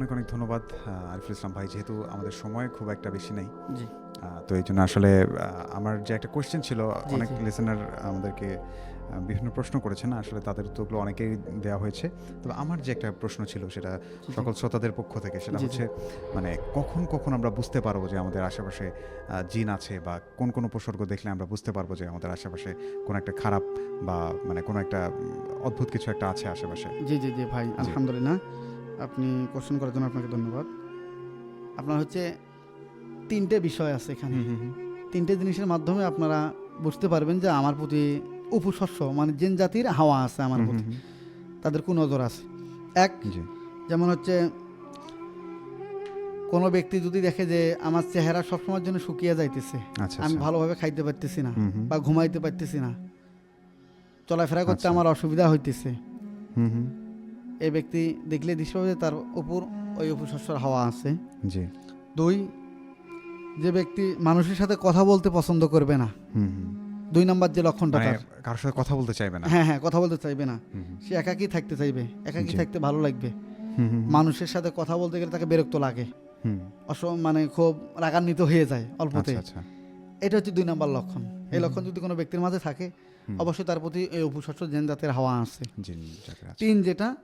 অনেক অনেক ধন্যবাদ আরিফুল ইসলাম ভাই যেহেতু আমাদের সময় খুব একটা বেশি নেই। তো এই জন্য আসলে আমার যে একটা কোয়েশ্চেন ছিল অনেক। লিসেনার আমাদেরকে বিভিন্ন প্রশ্ন করেছেন আসলে তাদের উত্তরগুলো অনেকেই দেওয়া হয়েছে। তবে আমার যে একটা প্রশ্ন ছিল সেটা সকল শ্রোতাদের পক্ষ থেকে সেটা। হচ্ছে মানে কখন কখন আমরা বুঝতে পারব যে আমাদের আশেপাশে জিন আছে বা কোন কোন উপসর্গ দেখলে আমরা বুঝতে পারব যে আমাদের আশেপাশে কোনো একটা খারাপ বা মানে কোনো একটা অদ্ভুত কিছু একটা আছে আশেপাশে? জি জি জি ভাই আলহামদুলিল্লাহ। আপনি কোশ্চেন করার জন্য আপনাকে ধন্যবাদ আপনার হচ্ছে তিনটে বিষয় আছে এখানে। তিনটে জিনিসের মাধ্যমে আপনারা বুঝতে পারবেন যে আমার প্রতি উপশস্য মানে জেন জাতির হাওয়া আছে আমার প্রতি তাদের কোন নজর আছে এক। যেমন হচ্ছে কোনো ব্যক্তি যদি দেখে যে আমার চেহারা সবসময়ের জন্য শুকিয়ে যাইতেছে আচ্ছা আমি আচ্ছা। ভালোভাবে খাইতে পারতেছি না। বা ঘুমাইতে পারতেছি না চলাফেরা করতে আচ্ছা। আমার অসুবিধা হইতেছে। এই ব্যক্তি দেখলে দৃশ্য হবে যে তার উপর ওই উপশস্যর হাওয়া আছে। জি। দুই যে ব্যক্তি মানুষের সাথে কথা বলতে পছন্দ করবে না। হুম, হুম। দুই নাম্বার যে লক্ষণটা মানে তার। কারোর সাথে কথা বলতে চাইবে না। হ্যাঁ হ্যাঁ কথা বলতে চাইবে না। সে একাকী থাকতে চাইবে একাকী থাকতে ভালো লাগবে। মানুষের সাথে কথা বলতে গেলে তাকে বিরক্ত লাগে। হুম। অস মানে খুব রাগান্বিত হয়ে যায় অল্পতে। আচ্ছা আচ্ছা। এটা হচ্ছে দুই নাম্বার লক্ষণ। এই লক্ষণ যদি কোনো ব্যক্তির মাঝে থাকে অবশ্যই তার প্রতি এই জেন জাতের হাওয়া আছে। তিন যেটা।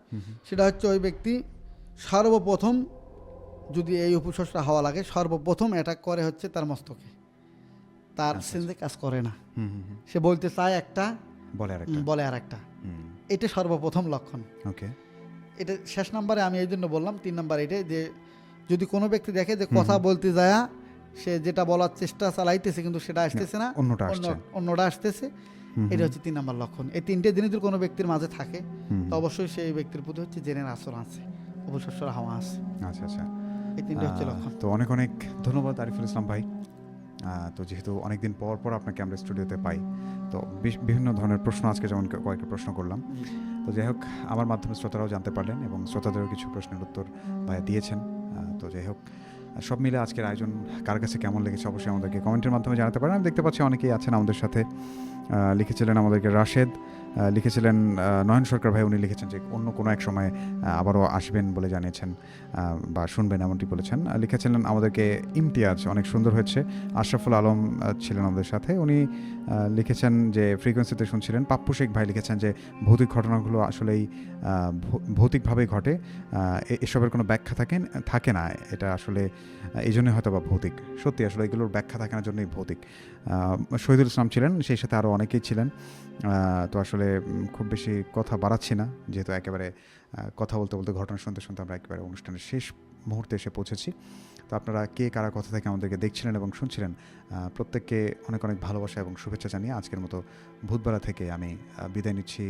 সেটা হচ্ছে ওই ব্যক্তি সর্বপ্রথম যদি এই উপশস্য হাওয়া লাগে সর্বপ্রথম অ্যাটাক করে হচ্ছে তার মস্তকে। তার আচ্ছা, সেন্সে কাজ করে না। সে বলতে চায় একটা বলে আরেকটা। বলে আর একটা এটা সর্বপ্রথম লক্ষণ। ওকে। এটা শেষ নাম্বারে আমি এই জন্য বললাম তিন নাম্বার এটাই যে যদি কোনো ব্যক্তি দেখে যে কথা বলতে যায় সে যেটা বলার চেষ্টা চালাইতেছে কিন্তু সেটা আসতেছে না। অন্যটা আসছে। অন্যটা আসতেছে। এটা হচ্ছে তিন নাম্বার লক্ষণ। এই তিনটে জিনিস যদি কোনো ব্যক্তির মাঝে থাকে তো অবশ্যই সেই ব্যক্তির প্রতি হচ্ছে জেনের আসর আছে অবশস্যর হাওয়া আছে। আচ্ছা আচ্ছা। এই তিনটে হচ্ছে লক্ষণ। তো অনেক অনেক ধন্যবাদ আরিফুল ইসলাম ভাই। তো যেহেতু অনেকদিন পর পর আপনাকে আমরা স্টুডিওতে পাই তো বিভিন্ন ধরনের প্রশ্ন আজকে যেমন কয়েকটা প্রশ্ন করলাম। তো যাই হোক আমার মাধ্যমে শ্রোতারাও জানতে পারলেন এবং শ্রোতাদেরও কিছু প্রশ্নের উত্তর ভাইয়া দিয়েছেন। তো যাই হোক সব মিলে আজকের আয়োজন কার কাছে কেমন লেগেছে অবশ্যই আমাদেরকে কমেন্টের মাধ্যমে জানাতে পারেন। আমি দেখতে পাচ্ছি অনেকেই আছেন আমাদের সাথে। লিখেছিলেন আমাদেরকে রাশেদ। লিখেছিলেন নয়ন সরকার ভাই উনি লিখেছেন যে অন্য কোনো এক সময় আবারও আসবেন বলে জানিয়েছেন বা শুনবেন এমনটি বলেছেন। লিখেছিলেন আমাদেরকে ইমতিয়াজ অনেক সুন্দর হয়েছে। আশরাফুল আলম ছিলেন আমাদের সাথে। উনি লিখেছেন যে ফ্রিকোয়েন্সিতে শুনছিলেন পাপ্পু শেখ ভাই লিখেছেন যে ভৌতিক ঘটনাগুলো আসলেই আহ, ভৌ- ভৌতিকভাবেই ঘটে। এসবের কোনো ব্যাখ্যা থাকে থাকে না। এটা আসলে এই জন্যই হয়তো বা ভৌতিক। সত্যি আসলে এগুলোর ব্যাখ্যা থাকে না জন্যই ভৌতিক। শহীদুল ইসলাম ছিলেন সেই সাথে আরও অনেকেই ছিলেন। তো আসলে উম, খুব বেশি কথা বাড়াচ্ছি না। যেহেতু একেবারে কথা বলতে বলতে ঘটনা শুনতে শুনতে আমরা একেবারে অনুষ্ঠানের শেষ মুহূর্তে এসে পৌঁছেছি। তো আপনারা কে কারা কথা থেকে আমাদেরকে দেখছিলেন এবং শুনছিলেন প্রত্যেককে অনেক অনেক ভালোবাসা এবং শুভেচ্ছা জানিয়ে আজকের মতো ভূতবেলা থেকে আমি বিদায় নিচ্ছি।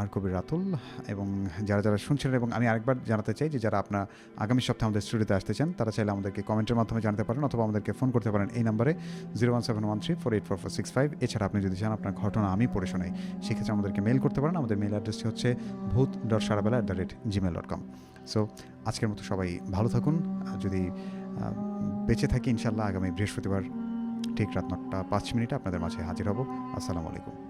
আর কবির রাতুল এবং যারা যারা শুনছিলেন এবং আমি আরেকবার জানাতে চাই যে যারা আপনার আগামী সপ্তাহে আমাদের স্টুডিওতে আসতে চান, তারা চাইলে আমাদেরকে কমেন্টের মাধ্যমে জানাতে পারেন অথবা আমাদেরকে ফোন করতে পারেন। এই নাম্বারে zero one seven one three four eight four four six five. এছাড়া আপনি যদি চান আপনার ঘটনা আমি পড়ে শোনাই, সেক্ষেত্রে আমাদেরকে মেল করতে পারেন। আমাদের মেল অ্যাড্রেসটি হচ্ছে ভূত dot সারাবেলা at the rate Gmail dot com so আজকের মতো সবাই ভালো থাকুন। যদি বেঁচে থাকি ইনশাল্লাহ আগামী বৃহস্পতিবার ঠিক রাত নটা পাঁচ মিনিটে আপনাদের মাঝে হাজির হব। আসসালামু আলাইকুম।